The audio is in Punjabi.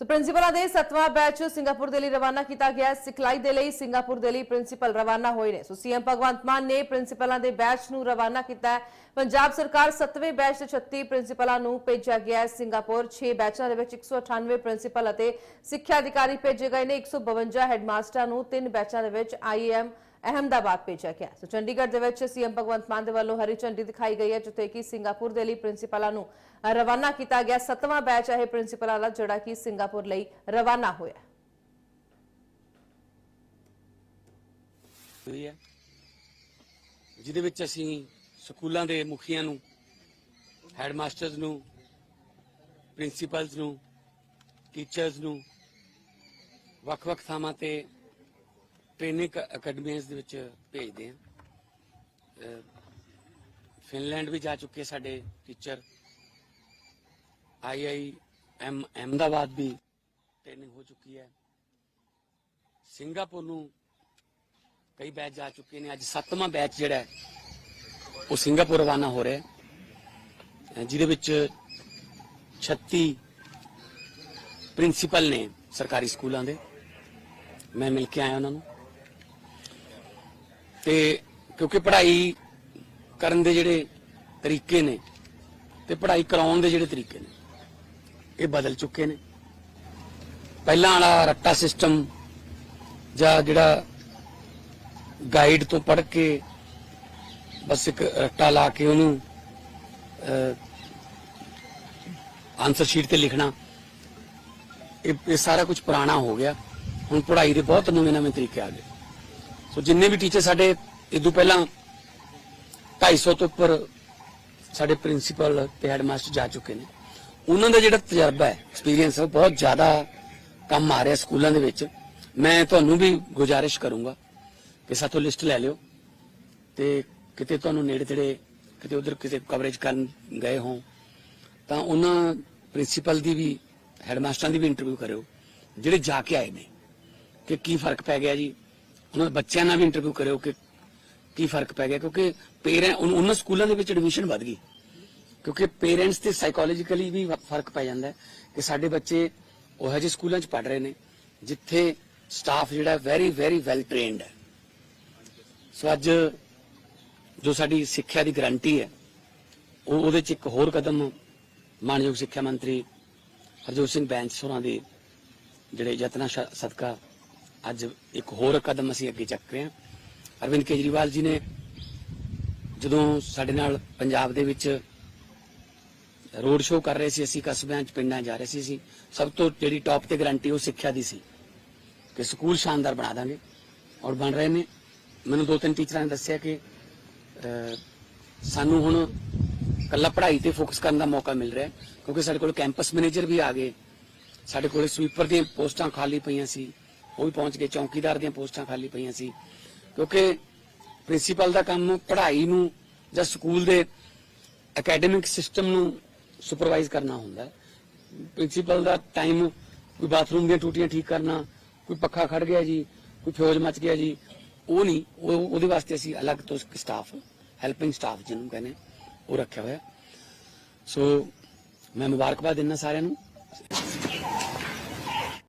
ਸੋ ਪ੍ਰਿੰਸੀਪਲਾਂ ਦੇ 7ਵਾਂ ਬੈਚ ਸਿੰਗਾਪੁਰ ਦੇ ਲਈ ਰਵਾਨਾ ਕੀਤਾ ਗਿਆ ਸਿਖਲਾਈ ਦੇ ਲਈ ਸਿੰਗਾਪੁਰ ਦੇ ਲਈ ਪ੍ਰਿੰਸੀਪਲ ਰਵਾਨਾ ਹੋਏ ਨੇ। ਸੋ ਸੀਐਮ ਭਗਵੰਤ ਮਾਨ ਨੇ ਪ੍ਰਿੰਸੀਪਲਾਂ ਦੇ ਬੈਚ ਨੂੰ ਰਵਾਨਾ ਕੀਤਾ ਪੰਜਾਬ ਸਰਕਾਰ 7ਵੇਂ ਬੈਚ ਦੇ 36 ਪ੍ਰਿੰਸੀਪਲਾਂ ਨੂੰ ਭੇਜਿਆ ਗਿਆ ਸਿੰਗਾਪੁਰ 6 ਬੈਚਾਂ ਦੇ ਵਿੱਚ 198 ਪ੍ਰਿੰਸੀਪਲ ਅਤੇ ਸਿੱਖਿਆ ਅਧਿਕਾਰੀ ਭੇਜੇ ਗਏ ਨੇ। 152 ਹੈਡਮਾਸਟਰਾਂ ਨੂੰ ਤਿੰਨ ਬੈਚਾਂ ਦੇ ਵਿੱਚ ਆਈਐਮ ਅਹਮਦਾਬਾਦ ਭੇਜਿਆ ਗਿਆ। ਸੋ ਚੰਡੀਗੜ੍ਹ ਦੇ ਵਿੱਚ ਸੀਐਮ ਭਗਵੰਤ ਮਾਨ ਦੇ ਵੱਲੋਂ ਹਰੀ ਝੰਡੀ ਦਿਖਾਈ ਗਈ ਹੈ, ਜਿੱਥੇ ਕਿ ਸਿੰਗਾਪੁਰ ਦੇ ਲਈ ਪ੍ਰਿੰਸੀਪਲਾਂ ਨੂੰ ਰਵਾਨਾ ਕੀਤਾ ਗਿਆ। ਸੱਤਵਾਂ ਬੈਚ ਹੈ ਪ੍ਰਿੰਸੀਪਲਾਂ ਦਾ, ਜਿਹੜਾ ਕਿ ਸਿੰਗਾਪੁਰ ਲਈ ਰਵਾਨਾ ਹੋਇਆ ਹੈ, ਜਿਹਦੇ ਵਿੱਚ ਅਸੀਂ ਸਕੂਲਾਂ ਦੇ ਮੁਖੀਆਂ ਨੂੰ, ਹੈਡਮਾਸਟਰਸ ਨੂੰ, ਪ੍ਰਿੰਸੀਪਲਸ ਨੂੰ, ਟੀਚਰਸ ਨੂੰ ਵੱਖ-ਵੱਖ ਥਾਵਾਂ ਤੇ ਟ੍ਰੇਨਿੰਗ ਅਕੈਡਮੀਆਂ ਦੇ ਵਿੱਚ ਭੇਜਦੇ ਹਾਂ। ਫਿਨਲੈਂਡ ਵੀ ਜਾ ਚੁੱਕੇ ਸਾਡੇ teacher. I I M, Ahmedabad we training ਹੋ ਚੁੱਕੀ ਹੈ। ਸਿੰਗਾਪੁਰ ਨੂੰ ਕਈ ਬੈਚ ਜਾ ਚੁੱਕੇ ਨੇ। ਅੱਜ ਸੱਤਵਾਂ ਬੈਚ ਜਿਹੜਾ ਉਹ ਸਿੰਗਾਪੁਰ ਰਵਾਨਾ ਹੋ ਰਿਹਾ ਜਿਹਦੇ ਵਿੱਚ 36 ਪ੍ਰਿੰਸੀਪਲ ਨੇ ਸਰਕਾਰੀ ਸਕੂਲਾਂ ਦੇ। ਮੈਂ ਮਿਲ ਕੇ ਆਇਆ ਉਹਨਾਂ ਨੂੰ। ਤੇ ਕਿਉਂਕਿ ਪੜ੍ਹਾਈ ਕਰਨ ਦੇ ਜਿਹੜੇ ਤਰੀਕੇ ਨੇ ਤੇ ਪੜ੍ਹਾਈ ਕਰਾਉਣ ਦੇ ਜਿਹੜੇ ਤਰੀਕੇ ਨੇ, ਇਹ ਬਦਲ ਚੁੱਕੇ ਨੇ। ਪਹਿਲਾਂ ਵਾਲਾ ਰੱਟਾ ਸਿਸਟਮ ਜਾਂ ਜਿਹੜਾ ਗਾਈਡ ਤੋਂ ਪੜ੍ਹ ਕੇ ਬਸ ਇੱਕ ਰੱਟਾ ਲਾ ਕੇ ਉਹਨੂੰ ਆਨਸਰ ਸ਼ੀਟ ਤੇ ਲਿਖਣਾ, ਇਹ ਇਹ ਸਾਰਾ ਕੁਝ ਪੁਰਾਣਾ ਹੋ ਗਿਆ। ਹੁਣ ਪੜ੍ਹਾਈ ਦੇ ਬਹੁਤ ਨਵੇਂ ਨਵੇਂ ਤਰੀਕੇ ਆ ਗਏ। ਸੋ ਜਿੰਨੇ ਵੀ ਟੀਚਰ ਸਾਡੇ ਇਦੋਂ ਪਹਿਲਾਂ 250 ਤੋਂ ਉੱਪਰ ਸਾਡੇ ਪ੍ਰਿੰਸੀਪਲ ਤੇ ਹੈਡਮਾਸਟਰ ਜਾ ਚੁੱਕੇ ਨੇ। ਉਹਨਾਂ ਦਾ ਜਿਹੜਾ ਤਜਰਬਾ ਹੈ ਐਕਸਪੀਰੀਅੰਸ ਹੈ ਬਹੁਤ ਜ਼ਿਆਦਾ ਕੰਮ ਆ ਰਿਹਾ ਸਕੂਲਾਂ ਦੇ ਵਿੱਚ। ਮੈਂ ਤੁਹਾਨੂੰ ਵੀ ਗੁਜ਼ਾਰਿਸ਼ ਕਰੂੰਗਾ ਕਿ ਸਾਥੋਂ ਲਿਸਟ ਲੈ ਲਿਓ ਤੇ ਕਿਤੇ ਤੁਹਾਨੂੰ ਨੇੜੇ ਤੇੜੇ ਕਿਤੇ ਉਧਰ ਕਿਤੇ ਕਵਰੇਜ ਕਰਨ ਗਏ ਹੋ ਤਾਂ ਉਹਨਾਂ ਪ੍ਰਿੰਸੀਪਲ ਦੀ ਵੀ ਹੈਡਮਾਸਟਰਾਂ ਦੀ ਵੀ ਇੰਟਰਵਿਊ ਕਰਿਓ, ਜਿਹੜੇ ਜਾ ਕੇ ਆਏ ਨੇ, ਕਿ ਕੀ ਫ਼ਰਕ ਪੈ ਗਿਆ ਜੀ? ਉਹਨਾਂ ਦੇ ਬੱਚਿਆਂ ਨਾਲ ਵੀ ਇੰਟਰਵਿਊ ਕਰਿਓ ਕਿ ਕੀ ਫ਼ਰਕ ਪੈ ਗਿਆ, ਕਿਉਂਕਿ ਪੇਰੈਂਟ ਉਹਨਾਂ ਸਕੂਲਾਂ ਦੇ ਵਿੱਚ ਐਡਮਿਸ਼ਨ ਵੱਧ ਗਈ। ਕਿਉਂਕਿ ਪੇਰੈਂਟਸ ਤੇ ਸਾਈਕੋਲੋਜੀਕਲੀ ਵੀ ਫ਼ਰਕ ਪੈ ਜਾਂਦਾ ਕਿ ਸਾਡੇ ਬੱਚੇ ਉਹ ਜਿਹੇ ਸਕੂਲਾਂ 'ਚ ਪੜ ਰਹੇ ਨੇ, ਜਿੱਥੇ ਸਟਾਫ ਜਿਹੜਾ ਵੈਰੀ ਵੈਰੀ ਵੈਲ ਟ੍ਰੇਨਡ ਹੈ। ਸੋ ਅੱਜ ਜੋ ਸਾਡੀ ਸਿੱਖਿਆ ਦੀ ਗਰੰਟੀ ਹੈ, ਉਹ ਉਹਦੇ 'ਚ ਇੱਕ ਹੋਰ ਕਦਮ ਮਾਨਯੋਗ ਸਿੱਖਿਆ ਮੰਤਰੀ ਹਰਜੋਤ ਸਿੰਘ ਬੈਂਸ ਹੋਰਾਂ ਦੇ ਜਿਹੜੇ ਯਤਨਾਂ ਸਦਕਾ ਅੱਜ ਇੱਕ ਹੋਰ ਕਦਮ ਅਸੀਂ ਅੱਗੇ ਚੱਕ ਰਹੇ ਹਾਂ। ਅਰਵਿੰਦ ਕੇਜਰੀਵਾਲ ਜੀ ਨੇ ਜਦੋਂ ਸਾਡੇ ਨਾਲ ਪੰਜਾਬ ਦੇ ਵਿੱਚ ਰੋਡ ਸ਼ੋਅ ਕਰ ਰਹੇ ਸੀ, ਅਸੀਂ ਕਸਬਿਆਂ 'ਚ, ਪਿੰਡਾਂ 'ਚ ਜਾ ਰਹੇ ਸੀ, ਅਸੀਂ ਸਭ ਤੋਂ ਜਿਹੜੀ ਟੌਪ ਤੇ ਗਰੰਟੀ ਉਹ ਸਿੱਖਿਆ ਦੀ ਸੀ ਕਿ ਸਕੂਲ ਸ਼ਾਨਦਾਰ ਬਣਾ ਦਾਂਗੇ। ਔਰ ਬਣ ਰਹੇ ਨੇ। ਮੈਨੂੰ ਦੋ ਤਿੰਨ ਟੀਚਰਾਂ ਨੇ ਦੱਸਿਆ ਕਿ ਸਾਨੂੰ ਹੁਣ ਕੱਲਾ ਪੜ੍ਹਾਈ ਤੇ ਫੋਕਸ ਕਰਨ ਦਾ ਮੌਕਾ ਮਿਲ ਰਿਹਾ ਕਿਉਂਕਿ ਸਾਡੇ ਕੋਲ ਕੈਂਪਸ ਮੈਨੇਜਰ ਵੀ ਆ ਗਏ। ਸਾਡੇ ਕੋਲ ਸਵੀਪਰ ਦੀਆਂ ਪੋਸਟਾਂ ਖਾਲੀ ਪਈਆਂ ਸੀ। ਉਹ ਵੀ ਪਹੁੰਚ ਗਏ, ਚੌਕੀਦਾਰ ਦੀਆਂ ਪੋਸਟਾਂ ਖਾਲੀ ਪਈਆਂ ਸੀ। ਕਿਉਂਕਿ ਪ੍ਰਿੰਸੀਪਲ ਦਾ ਕੰਮ ਪੜ੍ਹਾਈ ਨੂੰ ਜਾਂ ਸਕੂਲ ਦੇ ਅਕੈਡਮਿਕ ਸਿਸਟਮ ਨੂੰ ਸੁਪਰਵਾਈਜ਼ ਕਰਨਾ ਹੁੰਦਾ ਹੈ। ਪ੍ਰਿੰਸੀਪਲ ਦਾ ਟਾਈਮ ਕੋਈ ਬਾਥਰੂਮ ਦੀਆਂ ਟੂਟੀਆਂ ਠੀਕ ਕਰਨਾ, ਕੋਈ ਪੱਖਾ ਖੜ ਗਿਆ ਜੀ, ਕੋਈ ਫਿਊਜ਼ ਮੱਚ ਗਿਆ ਜੀ, ਉਹ ਨਹੀਂ, ਉਹ ਉਹਦੇ ਵਾਸਤੇ ਅਸੀਂ ਅਲੱਗ ਤੋਂ ਸਟਾਫ ਹੈਲਪਿੰਗ ਸਟਾਫ ਜਿਹਨੂੰ ਕਹਿੰਦੇ ਉਹ ਰੱਖਿਆ ਹੋਇਆ। ਸੋ ਮੈਂ ਮੁਬਾਰਕਬਾਦ ਦਿੰਦਾ ਸਾਰਿਆਂ ਨੂੰ।